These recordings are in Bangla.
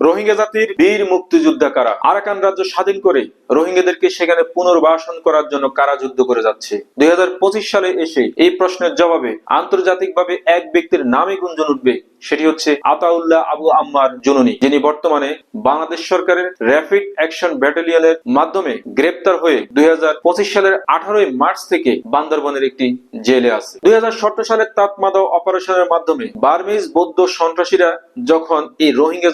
রোহিঙ্গা জাতির বীর মুক্তিযোদ্ধা কারা? আরাকান রাজ্য স্বাধীন করে রোহিঙ্গাদেরকে সেখানে পুনর্বাসন করার জন্য কারা যুদ্ধ করে যাচ্ছে? দুই সালে এসে এই প্রশ্নের জবাবে আন্তর্জাতিকভাবে এক ব্যক্তির নামে গুঞ্জন উঠবে, সেটি হচ্ছে আতাউল্লাহ আবু আম্মার জুনুনি, যিনি বর্তমানে বাংলাদেশ সরকারের র্যাপিড অ্যাকশন ব্যাটালিয়নের মাধ্যমে গ্রেপ্তার হয়ে দুই হাজার পঁচিশ সালের আঠারোই মার্চ থেকে বান্দরবনের একটি জেলে আছে। দুই সালের তাতমাদাও অপারেশনের মাধ্যমে বার্মিজ বৌদ্ধ সন্ত্রাসীরা যখন এই রোহিঙ্গা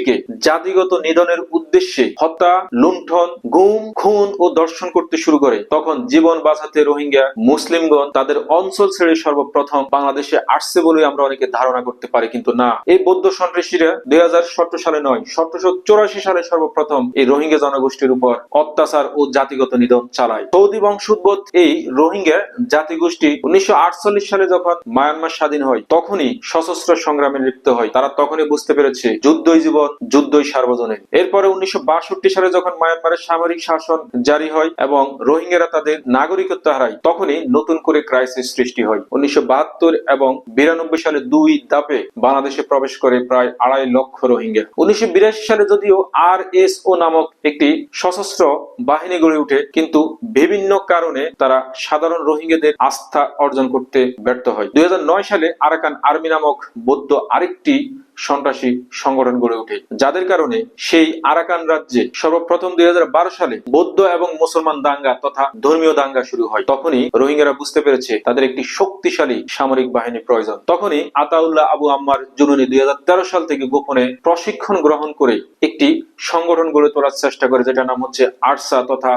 জনগোষ্ঠীকে জাতিগত নিধনের উদ্দেশ্যে হত্যা, লুণ্ঠন, গুম, খুন ও দর্শন করতে শুরু করে। তখন জীবন বাঁচাতে রোহিঙ্গা মুসলিমগণ তাদের অঞ্চল ছেড়ে সর্বপ্রথম বাংলাদেশে আসছে বলে আমরা অনেকে ধারণা করতে পারি, কিন্তু না। এই বৌদ্ধ সন্ত্রাসীরা দুই সালে নয়, সতেরোশো সালে সর্বপ্রথম এই রোহিঙ্গা জনগোষ্ঠীর উপর অত্যাচার ও জাতিগত নিধন চালায়। সৌদি বংশোদ্ভূত এই রোহিঙ্গা জাতিগোষ্ঠী উনিশশো আটচল্লিশ সালে যখন মায়ানমার স্বাধীন হয়, তখনই সশস্ত্র সংগ্রামে লিপ্ত হয়। তারা তখনই বুঝতে পেরেছে, যুদ্ধই জীবন যুদ্ধই সার্বজনীন। এরপরে উনিশশো সালে যখন মায়ানমারের সামরিক শাসন জারি হয় এবং রোহিঙ্গারা তাদের নাগরিকত্ব হারায়, তখনই নতুন করে ক্রাইসিস সৃষ্টি হয়। উনিশশো এবং বিরানব্বই সালে দুই দাপে বাংলাদেশে প্রবেশ করে প্রায় আড়াই লক্ষ রোহিঙ্গা। উনিশশো সালে যদিও আর এস ও নামক একটি সশস্ত্র বাহিনী গড়ে ওঠে, কিন্তু বিভিন্ন কারণে তারা সাধারণ রোহিঙ্গাদের আস্থা অর্জন করতে ব্যর্থ হয়। দুই হাজার নয় সালে আরাকান আর্মি নামক বৌদ্ধ আরেকটি সন্ত্রাসী সংগঠন গড়ে ওঠে। যাদের কারণে সেই আরাকান রাজ্যে সর্বপ্রথম দুই সালে বৌদ্ধ এবং মুসলমান দাঙ্গা তথা ধর্মীয় দাঙ্গা শুরু হয়। তখনই রোহিঙ্গারা বুঝতে পেরেছে তাদের একটি শক্তিশালী সামরিক বাহিনী প্রয়োজন। তখনই আতাউল্লাহ আবু আম্মার জুনুনি দুই সাল থেকে গোপনে প্রশিক্ষণ গ্রহণ করে একটি সংগঠন গড়ে তোলার চেষ্টা করে যেটা নাম হচ্ছে আরসা তথা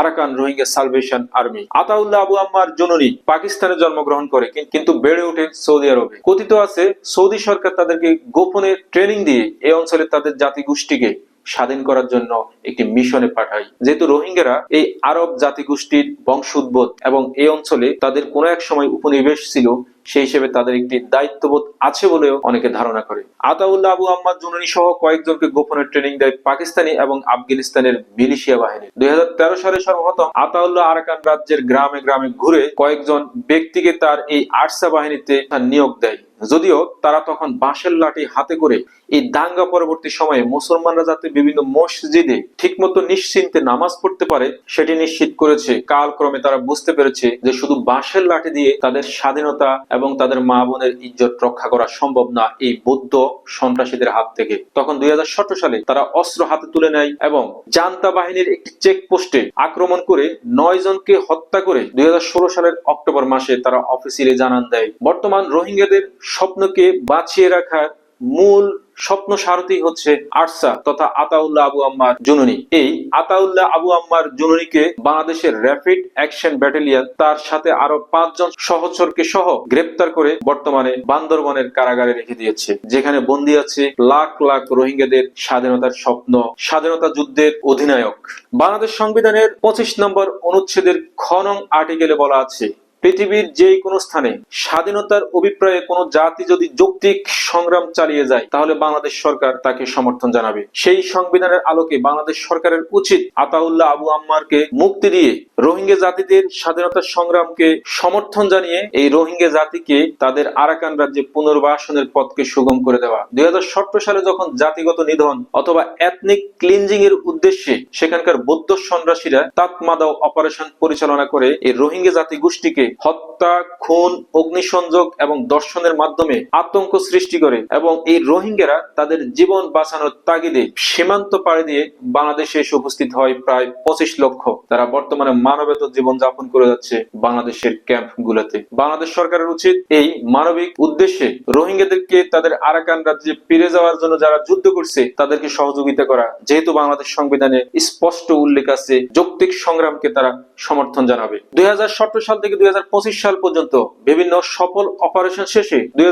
Arakan Rohingya Salvation Army. Ataullah Abu Ammar Jununi পাকিস্তানে জন্মগ্রহণ করে কিন্তু বেড়ে ওঠে সৌদি আরবে। কথিত আছে, সৌদি সরকার তাদেরকে গোপনে ট্রেনিং দিয়ে এই অঞ্চলে তাদের জাতিগোষ্ঠীকে স্বাধীন করার জন্য একটি মিশনে পাঠায়। যেহেতু রোহিঙ্গারা এই আরব জাতিগোষ্ঠীর বংশোদ্ভূত এবং এই অঞ্চলে তাদের কোনো এক সময় উপনিবেশ ছিল সেই হিসেবে তাদের একটি দায়িত্ববোধ আছে বলেও অনেকে ধারণা করে। আতাউল্লাহ আবু আম্মাদ জুনানি সহ কয়েকজনকে গোপনে ট্রেনিং দেয় পাকিস্তানি এবং আফগানিস্তানের মিলিশিয়া বাহিনী দুই হাজার তেরো সালে সর্বপ্রথম আতাউল্লাহ আরাকান রাজ্যের গ্রামে গ্রামে ঘুরে কয়েকজন ব্যক্তিকে তার এই আরসা বাহিনীতে নিয়োগ দেয়। যদিও তারা তখন বাঁশের লাঠি হাতে করে এই দাঙ্গা পরবর্তী সময়ে মুসলমানরা যাতে বিভিন্ন মসজিদে ঠিকমতো নিশ্চিন্তে নামাজ পড়তে পারে, সেটি নিশ্চিত করেছে। কালক্রমে তারা বুঝতে পেরেছে যে শুধু বাঁশের লাঠি দিয়ে তাদের স্বাধীনতা এবং তাদের মা বোনের ইজ্জত রক্ষা করা সম্ভব না, এই বৌদ্ধ সন্ত্রাসীদের হাত থেকে। তখন দুই হাজার সতেরো সালে তারা অস্ত্র হাতে তুলে নেয় এবং জান্তা বাহিনীর একটি চেকপোস্টে আক্রমণ করে নয় জনকে হত্যা করে দুই হাজার ষোলো সালের অক্টোবর মাসে তারা অফিসিয়ালি জানান দেয়। বর্তমান রোহিঙ্গাদের স্বপ্নকে বাঁচিয়ে রাখার মূল স্বপ্ন সারথী হচ্ছে আরসা তথা আতাউল্লাহ আবু আম্মার জুনুনি। এই আতাউল্লাহ আবু আম্মার জুনুনিকে বাংলাদেশের র্যাপিড অ্যাকশন ব্যাটালিয়ন তার সাথে আরও পাঁচজন সহচরকে সহ গ্রেপ্তার করে বর্তমানে বান্দরবনের কারাগারে রেখে দিয়েছে, যেখানে বন্দী আছে লাখ লাখ রোহিঙ্গাদের স্বাধীনতার স্বপ্ন, স্বাধীনতা যুদ্ধের অধিনায়ক। বাংলাদেশ সংবিধানের পঁচিশ নম্বর অনুচ্ছেদের খনং আর্টিকেলে বলা আছে পৃথিবীর যে কোনো স্থানে স্বাধীনতার অভিপ্রায়ে কোনো জাতি যদি যৌক্তিক সংগ্রাম চালিয়ে যায়, তাহলে বাংলাদেশ সরকার তাকে সমর্থন জানাবে। সেই সংবিধানের আলোকে বাংলাদেশ সরকারের উচিত আতাউল্লাহ আবু আম্মারকে মুক্তি দিয়ে রোহিঙ্গা জাতিদের স্বাধীনতার সংগ্রামকে সমর্থন জানিয়ে এই রোহিঙ্গা জাতিকে তাদের আরাকান রাজ্যে পুনর্বাসনের পথকে সুগম করে দেওয়া। দুই হাজার সতেরো সালে যখন জাতিগত নিধন অথবা এথনিক ক্লিনজিং এর উদ্দেশ্যে সেখানকার বৌদ্ধ সন্ত্রাসীরা তাতমাদাও অপারেশন পরিচালনা করে এই রোহিঙ্গা জাতি গোষ্ঠীকে হত্যা, খুন, অগ্নিসংযোগ এবং দর্শনের মাধ্যমে আতঙ্ক সৃষ্টি করে এবং এই রোহিঙ্গারা তাদের জীবন বাঁচানোর তাগিদে সীমান্ত পাড়ি দিয়ে বাংলাদেশে এসে উপস্থিত হয় প্রায় পঁচিশ লক্ষ। তারা বর্তমানে মানবেত জীবন যাপন করে যাচ্ছে বাংলাদেশের ক্যাম্প গুলোতে বাংলাদেশ সরকারের উচিত এই মানবিক উদ্দেশ্যে রোহিঙ্গাদেরকে তাদের আরাকান রাজ্যে ফিরে যাওয়ার জন্য যারা যুদ্ধ করছে, তাদেরকে সহযোগিতা করা। যেহেতু বাংলাদেশ সংবিধানে স্পষ্ট উল্লেখ আছে, যৌক্তিক সংগ্রামকে তারা সমর্থন জানাবে। দুই হাজার সতেরো সাল থেকে দুই হাজার সাল পর্যন্ত বিভিন্ন সফল অপারেশন শেষে দুই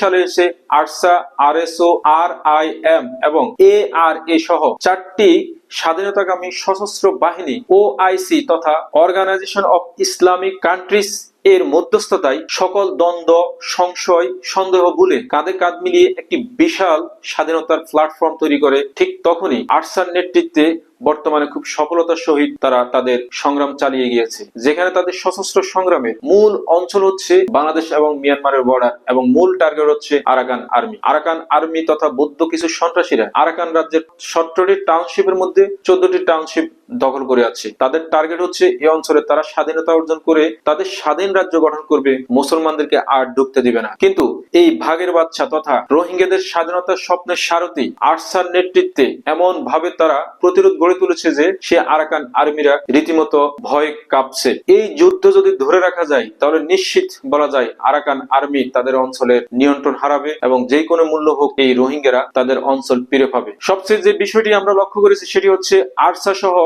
সালে এসে আরসা, আরএসও আর আই এবং এ আর এ সহ চারটি স্বাধীনতাকামী সশস্ত্র বাহিনী, ওআইসি তথা অর্গানাইজেশন অফ ইসলামিক কান্ট্রিজ এর মধ্যস্থতায় সকল দ্বন্দ্ব, সংশয়, সন্দেহ ভুলে কাঁধে কাঁধ মিলিয়ে একটি বিশাল স্বাধীনতার প্ল্যাটফর্ম তৈরি করে ঠিক তখনই আরসার নেতৃত্বে বর্তমানে খুব সফলতার সহিত তারা তাদের সংগ্রাম চালিয়ে গিয়েছে। যেখানে তাদের সশস্ত্র সংগ্রামের মূল অঞ্চল হচ্ছে বাংলাদেশ এবং মিয়ানমারের বর্ডার এবং মূল টার্গেট হচ্ছে আরাকান আর্মি। আরাকান আর্মি তথা বৌদ্ধ কিছু সন্ত্রাসীরা আরাকান রাজ্যের সতেরোটি টাউনশিপের মধ্যে চোদ্দটি টাউনশিপ দখল করে আছে। তাদের টার্গেট হচ্ছে এই অঞ্চলে তারা স্বাধীনতা অর্জন করে তাদের স্বাধীন রাজ্য গঠন করবে, মুসলমানদেরকে আর ঢুকতে দিবে না। কিন্তু এই ভাগের বাচ্চা তথা রোহিঙ্গাদের স্বাধীনতার স্বপ্নের সারথি আরসার নেতৃত্বে এমন ভাবে তারা প্রতিরোধ গড়ে তুলেছে যে সে আরাকান আর্মিরা রীতিমতো ভয় কাঁপছে। এই যুদ্ধ যদি ধরে রাখা যায়, তাহলে নিশ্চিত বলা যায় আরাকান আর্মি তাদের অঞ্চলের নিয়ন্ত্রণ হারাবে এবং যে কোনো মূল্য হোক এই রোহিঙ্গারা তাদের অঞ্চল ফিরে পাবে। সবচেয়ে যে বিষয়টি আমরা লক্ষ্য করেছি, সেটি হচ্ছে আরসা সহ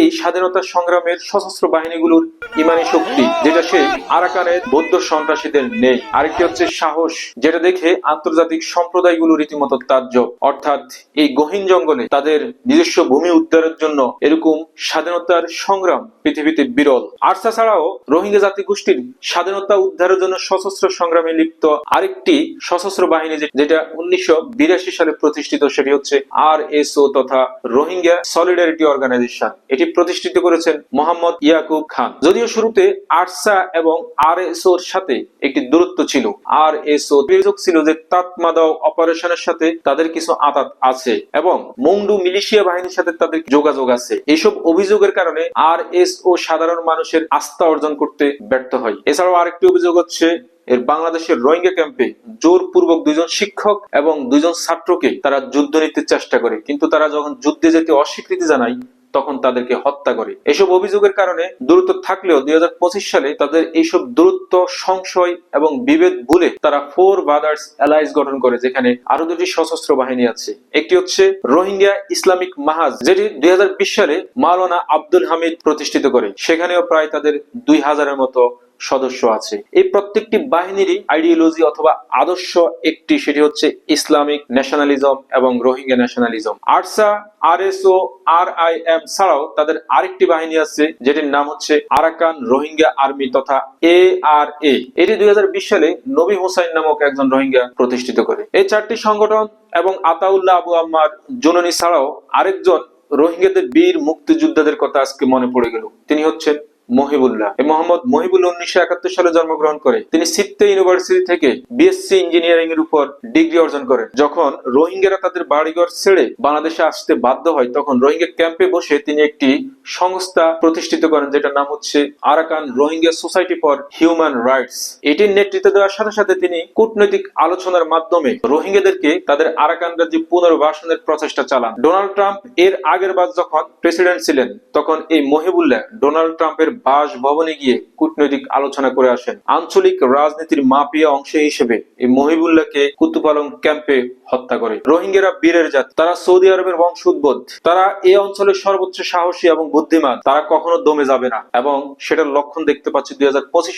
এই স্বাধীনতা সংগ্রামের সশস্ত্র বাহিনীগুলোর ইমানি শক্তি, যেটা সে আরাকানের বৌদ্ধ সন্ত্রাসীদের নেই। আরেকটি হচ্ছে সাহস, যেটা দেখে আন্তর্জাতিক সম্প্রদায়গুলো রীতিমতো তাজ্জব অর্থাৎ এই গহীন জঙ্গলে তাদের নিজস্ব ভূমি উদ্ধারের জন্য এরকম স্বাধীনতার সংগ্রাম পৃথিবীতে বিরল। আরসা ছাড়াও রোহিঙ্গা জাতি গোষ্ঠীর স্বাধীনতা উদ্ধারের জন্য সশস্ত্র সংগ্রামে লিপ্ত আরেকটি সশস্ত্র বাহিনী যেটা উনিশশো বিরাশি সালে প্রতিষ্ঠিত, সেটি হচ্ছে আর তথা রোহিঙ্গা সলিডারিটি অর্গানাইজেশন। এটি প্রতিষ্ঠিত করেছেন মোহাম্মদ ইয়াকুব খান। যদিও শুরুতে আরসা এবং আর এর সাথে একটি দূরত্ব ছিল আর এস অভিযোগ ছিল যে তাতমাদাও অপারেশনের সাথে তাদের কিছু আতাত আছে এবং মংডু মিলিশিয়া বাহিনীর সাথে তাদের যোগাযোগ আছে। এইসব অভিযোগের কারণে আর এস ও সাধারণ মানুষের আস্থা অর্জন করতে ব্যর্থ হয়। এছাড়াও আরেকটি অভিযোগ হচ্ছে, এর বাংলাদেশের রোহিঙ্গা ক্যাম্পে জোরপূর্বক দুইজন শিক্ষক এবং দুইজন ছাত্রকে তারা যুদ্ধ নিতে চেষ্টা করে। কিন্তু তারা যখন যুদ্ধে যেতে অস্বীকৃতি জানায় তখন তাদেরকে হত্যা করে। এসব অভিযোগের কারণে দূরত্ব থাকলেও দুই সালে তাদের এইসব দূরত্ব, সংশয় এবং বিভেদ ভুলে তারা ফোর ব্রাদার্স অ্যালায়েন্স গঠন করে, যেখানে আরও দুটি সশস্ত্র বাহিনী আছে। একটি হচ্ছে রোহিঙ্গা ইসলামিক মাহাজ, যেটি দুই হাজার বিশ সালে মাওলানা আব্দুল হামিদ প্রতিষ্ঠিত করে। সেখানেও প্রায় তাদের দুই হাজারের মতো সদস্য আছে। এই প্রত্যেকটি বাহিনীরই আইডিওলজি অথবা আদর্শ একটি, সেটি হচ্ছে ইসলামিক ন্যাশনালিজম এবং Rohingya nationalism ARSA R S O R I M ছাড়াও তাদের আরেকটি বাহিনী আছে, যেটির নাম হচ্ছে আরাকান রোহিঙ্গা আর্মি তথা এ আর এ। এটি দুই হাজার বিশ সালে নবী হোসাইন নামক একজন রোহিঙ্গা প্রতিষ্ঠিত করে। এই চারটি সংগঠন এবং আতাউল্লাহ আবু আম্মার জননী ছাড়াও আরেকজন রোহিঙ্গাদের বীর মুক্তিযোদ্ধাদের কথা আজকে মনে পড়ে গেল। তিনি হচ্ছেন মহিবুল্লাহ। মোহাম্মদ মহিবুল্লাহ উনিশশো একাত্তর সালে জন্মগ্রহণ করে। তিনি ইউনিভার্সিটি থেকে বিএসসি ইঞ্জিনিয়ারিং এর উপর ডিগ্রি অর্জন করেন। যখন রোহিঙ্গারা তাদের বাড়িঘর ছেড়ে বাংলাদেশে আসতে বাধ্য হয়, তখন রোহিঙ্গা ক্যাম্পে বসে তিনি একটি সংস্থা প্রতিষ্ঠিত করেন, যেটার নাম হচ্ছে Arakan Rohingya Society for Human Rights. এটির নেতৃত্ব দেওয়ার সাথে সাথে তিনি কূটনৈতিক আলোচনার মাধ্যমে রোহিঙ্গাদেরকে তাদের আরাকান রাজ্যে পুনর্বাসনের প্রচেষ্টা চালান। ডোনাল্ড ট্রাম্প এর আগের বার যখন প্রেসিডেন্ট ছিলেন, তখন এই মহিবুল্লাহ ডোনাল্ড ট্রাম্পের বাসভবনে গিয়ে কূটনৈতিক আলোচনা করে আসেন। আঞ্চলিক রাজনীতির মাপিয়া অংশ হিসেবে এই মহিবুল্লাহকে কুতুপালং ক্যাম্পে হত্যা করে। রোহিঙ্গারা বীরের জাত। তারা সৌদি আরবের বংশোদ্ভূত তারা এই অঞ্চলের সর্বোচ্চ সাহসী এবং বুদ্ধিমান। তারা কখনো দমে যাবে না এবং সেটার লক্ষণ দেখতে পাচ্ছি দুই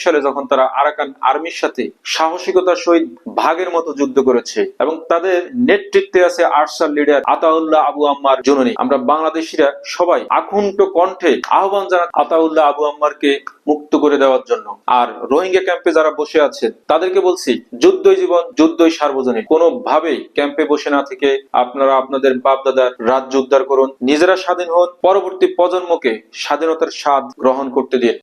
সালে যখন তারা আরাকান আর্মির সাথে সাহসিকতার সহিত ভাগের মতো যুদ্ধ করেছে এবং তাদের নেতৃত্বে আছে আরসার লিডার আতাউল্লাহ আবু আম্মার জননী। আমরা বাংলাদেশিরা সবাই আকুণ্ঠ কণ্ঠে আহ্বান জানান আতাউল্লাহ আবু আম্মারকে মুক্ত করে দেওয়ার জন্য। আর রোহিঙ্গা ক্যাম্পে যারা বসে আছেন তাদেরকে বলছি, যুদ্ধই জীবন, যুদ্ধই সার্বজনীন। কোনোভাবেই ক্যাম্পে বসে না থেকে আপনারা আপনাদের বাপ বাপদাদার রাজ্য উদ্ধার করুন, নিজেরা স্বাধীন হন, পরবর্তী প্রজন্মকে স্বাধীনতার স্বাদ গ্রহণ করতে দিন।